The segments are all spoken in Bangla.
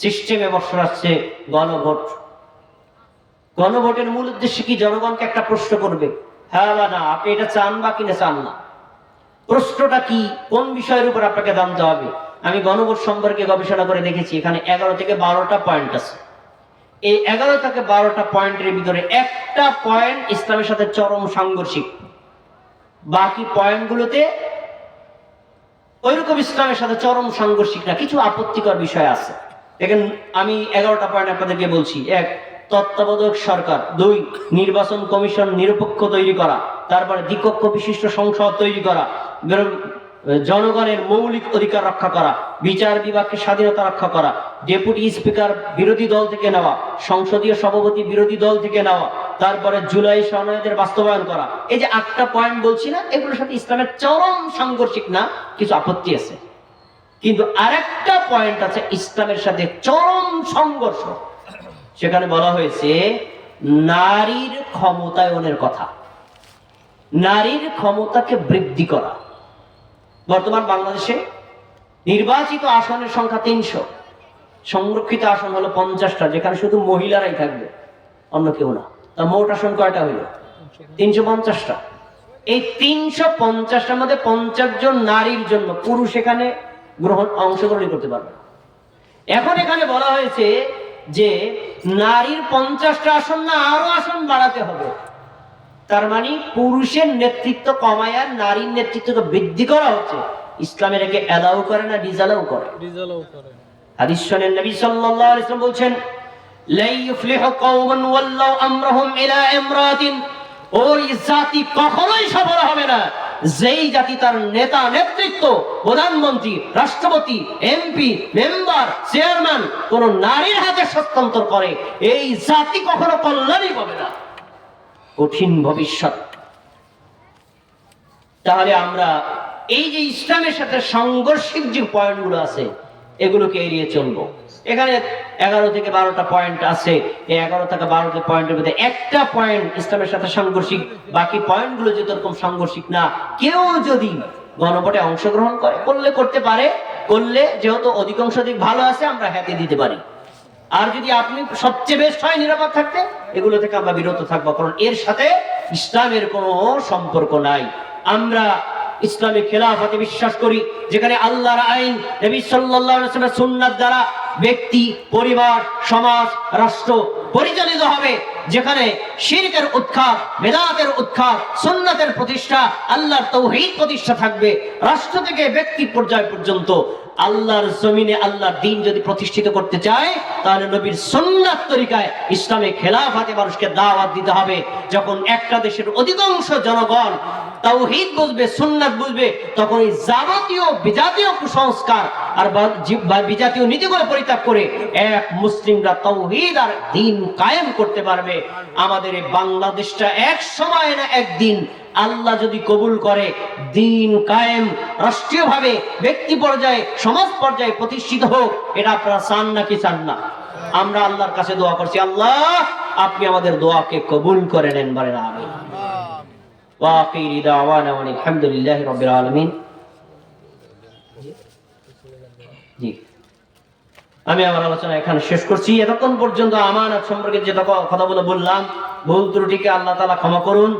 সিস্টেমে আসছে গণভোট। গণভোটের মূল উদ্দেশ্য কি? জনগণকে একটা প্রশ্ন করবে। হ্যাঁ বা না? আপনি এটা চান বা কিনা চান না। প্রশ্নটা কি? কোন বিষয়ের উপর আপনাকে জানতে হবে? আমি গণভোট সম্পর্কে গবেষণা করে দেখেছি, এখানে এগারো থেকে বারোটা পয়েন্ট আছে। এই এগারো থেকে বারোটা পয়েন্টের ভিতরে একটা পয়েন্ট ইসলামের সাথে চরম সাংঘর্ষিক। বাকি পয়েন্টগুলোতে ওইরকম ইসলামের সাথে চরম সাংঘর্ষিক না, কিছু আপত্তিকর বিষয় আছে। দেখেন, আমি এগারোটা পয়েন্ট আপনাদেরকে বলছি। এক, তত্ত্বাবধায়ক সরকার। দুই, নির্বাচন কমিশন নিরপেক্ষ তৈরি করা। তারপরে দ্বিকক্ষ বিশিষ্ট সংসদ তৈরি করা। জনগণের মৌলিক অধিকার রক্ষা করা। বিচার বিভাগকে স্বাধীনতা রক্ষা করা। ডেপুটি স্পিকার বিরোধী দল থেকে নেওয়া। সংসদীয় সভাপতি বিরোধী দল থেকে নেওয়া। তারপরে জুলাই সনদের বাস্তবায়ন করা। এই যে আটটা পয়েন্ট বলছি না, এগুলোর সাথে ইসলামের চরম সাংঘর্ষিক না, কিছু আপত্তি আছে? কিন্তু আরেকটা পয়েন্ট আছে ইসলামের সাথে চরম সংঘর্ষ। সেখানে বলা হয়েছে, নারীর ক্ষমতায়নের কথা। নারীর ক্ষমতাকে বৃদ্ধি করা। বর্তমান বাংলাদেশে নির্বাচিত আসনের সংখ্যা তিনশো। সংরক্ষিত আসন হলো পঞ্চাশটা, যেখানে শুধু মহিলারাই থাকবে, অন্য কেউ না। তা মোট আসন কয়টা হইল? তিনশো পঞ্চাশটা। এই তিনশো পঞ্চাশটার মধ্যে পঞ্চাশ জন নারীর জন্য পুরুষ এখানে গ্রহণ অংশগ্রহণ করতে পারবে। এখন এখানে বলা হয়েছে যে নারীর পঞ্চাশটা আসন না আরও আসন বাড়াতে হবে। তার মানে পুরুষের নেতৃত্ব কমায় আর নারীর নেতৃত্বকে বৃদ্ধি করা হচ্ছে। ইসলামের একে অ্যালাউ করে না ডিজালাও করে। ডিজেলও করে। হাদিস শোনেন নবী সাল্লাল্লাহু আলাইহি ওয়াসাল্লাম বলছেন লা ইফলিহু কওমান ওয়াল্লাউ আমরাহুম ইলা ইমরাতিন। ওই জাতি কখনোই সফল হবে না। যেই জাতি তার নেতা, নেতৃত্ব, প্রধানমন্ত্রী, রাষ্ট্রপতি, এমপি, মেম্বার, চেয়ারম্যান, কোন নারীর হাতে হস্তান্তর করে, এই জাতি কখনো কল্যাণই পাবে না। কঠিন ভবিষ্যৎ। তাহলে আমরা এই যে ইসলামের সাথে সাংঘর্ষিক যে পয়েন্টগুলো আছে, এগুলোকে এড়িয়ে চলবো। এখানে এগারো থেকে বারোটা পয়েন্ট আছে। এই এগারো থেকে বারোটা পয়েন্টের মধ্যে একটা পয়েন্ট ইসলামের সাথে সাংঘর্ষিক, বাকি পয়েন্টগুলো যদি এরকম সাংঘর্ষিক না, কেউ যদি গণভোটে অংশগ্রহণ করে, করলে করতে পারে, করলে যেহেতু অধিকাংশ দিক ভালো আছে, আমরা হাতে দিতে পারি। আর যদি আপনি সবচেয়ে বেস্ট হয় নিরাপদ থাকতে, এগুলো থেকে আমরা বিরত থাকব, কারণ এর সাথে ইসলামের কোনো সম্পর্ক নাই। আমরা ইসলামী খেলাফতে বিশ্বাস করি, যেখানে আল্লাহর আইন, নবী সাল্লাল্লাহু সুন্নাত দ্বারা ব্যক্তি পরিবার সমাজ রাষ্ট্র পরিচালিত হবে। যেখানে শিরকের উৎখাত, বেদাতের উৎখাত, সুন্নাতের প্রতিষ্ঠা, আল্লাহর তৌহিদ প্রতিষ্ঠা থাকবে, রাষ্ট্র থেকে ব্যক্তি পর্যায় পর্যন্ত। আল্লাহর জমিনে আল্লাহর দিন যদি প্রতিষ্ঠিত করতে চায়, তাহলে নবীর সুন্নাত তরিকায় ইসলামে খেলাফাতে মানুষকে দাওয়াত দিতে হবে। যখন একটা দেশের অধিকাংশ জনগণ তাওহীদ বুঝবে, সুন্নাত বুঝবে, তখন এই যাবতীয় বিজাতীয় কুসংস্কার আর বিজাতীয় নীতিগুলো পরিত্যাগ করে এক মুসলিমরা তাওহীদ আর দিন কায়েম করতে পারবে। আমাদের বাংলাদেশটা এক সময় না একদিন আল্লাহ যদি কবুল করে, দিন কায়েম, রাষ্ট্রীয়ভাবে ব্যক্তি পর্যায়ে, সমাজ পর্যায়ে প্রতিষ্ঠিত হোক, এটা আপনারা চান নাকি চান না? আমরা আল্লাহর কাছে দোয়া করছি, আল্লাহ, আপনি আমাদের দোয়াকে কবুল করে নেন বলেন আমি আলহামদুলিল্লাহ রবিল আলমিন। জি। আমি আমার আলোচনা এখানে শেষ করছি। এতক্ষণ পর্যন্ত আমানত সম্পর্কে যে কথাগুলো বললাম, ভুল ত্রুটিকে আল্লাহ তালা ক্ষমা করুন।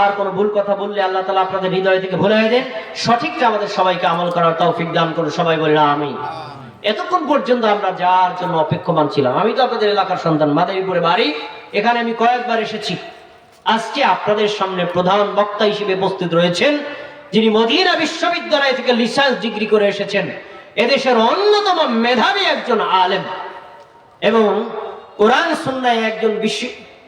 আর কোন ভুল কথা বললে আল্লাহ তালা আপনাদের হৃদয় থেকে ভুলাই দেন। সঠিকটা আমাদের সবাইকে আমল করার তৌফিক দান করুন। সবাই বলি না আমি এতক্ষণ পর্যন্ত আমরা যার জন্য অপেক্ষমান ছিলাম, আমি তো আপনাদের এলাকার সন্তান, মাদারীপুরে বাড়ি। এখানে আমি কয়েকবার এসেছি। আজকে আপনাদের সামনে প্রধান বক্তা হিসেবে উপস্থিত রয়েছেন, যিনি মদিনা বিশ্ববিদ্যালয় থেকে রিসার্চ ডিগ্রি করে এসেছেন। এদেশের অন্যতম মেধাবী একজন আলেম এবং কোরআন সুন্নায় একজন বিশ্ব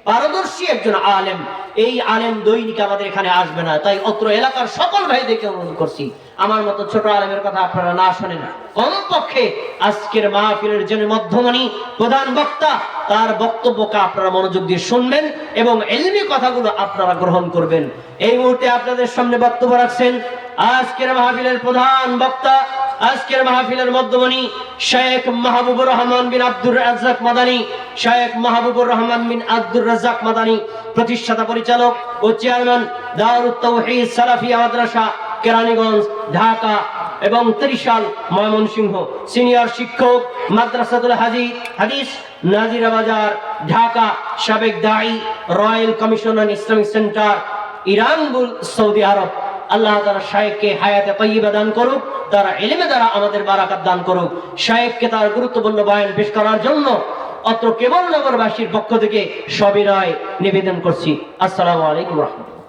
পারদর্শী একজন আলেম। এই আলেম দৈনিক আমাদের এখানে আসবে না, তাই অত্র এলাকার সকল ভাইদেরকে অনুরোধ করছি। আমার মতো ছোট আলেমের কথা আপনারা না শোনেন কমপক্ষে আজকের মাহফিলের জন্য মধ্যমণি, প্রধান বক্তা, তার বক্তব্যকে আপনারা মনোযোগ দিয়ে শুনবেন এবং এলমি কথাগুলো আপনারা গ্রহণ করবেন। এই মুহূর্তে আপনাদের সামনে বক্তব্য রাখছেন আজকের মাহফিলের প্রধান বক্তা আজকের মাহফিলের মধ্যমণি শেখ মাহবুবুর রহমান বিন আব্দুর রাজ্জাক মাদানী, শেখ মাহবুবুর রহমান বিন আব্দুর রাজ্জাক মাদানী, প্রতিষ্ঠাতা পরিচালক ও চেয়ারম্যান দারুত তাওহীদ সালাফিয়া মাদ্রাসা, কেরানীগঞ্জ, ঢাকা এবং ত্রিশাল ময়মনসিংহ। সিনিয়র শিক্ষক মাদ্রাসাতুল হাজি হাদিস নাজিরা বাজার, ঢাকা, সাবেক দায়ী royal commission on Islamic centre ইরানবুল Saudi Arab. আল্লাহ তারা শায়েককে হায়াতে তৈবা দান করুক, তারা এলিমে দ্বারা আমাদের বারাকাত দান করুক। শায়েককে তার গুরুত্বপূর্ণ বয়ান পেশ করার জন্য অত্র কেবল নগরবাসীর পক্ষ থেকে সবিনয় নিবেদন করছি। আসসালামু আলাইকুম রহমতুল্লাহ।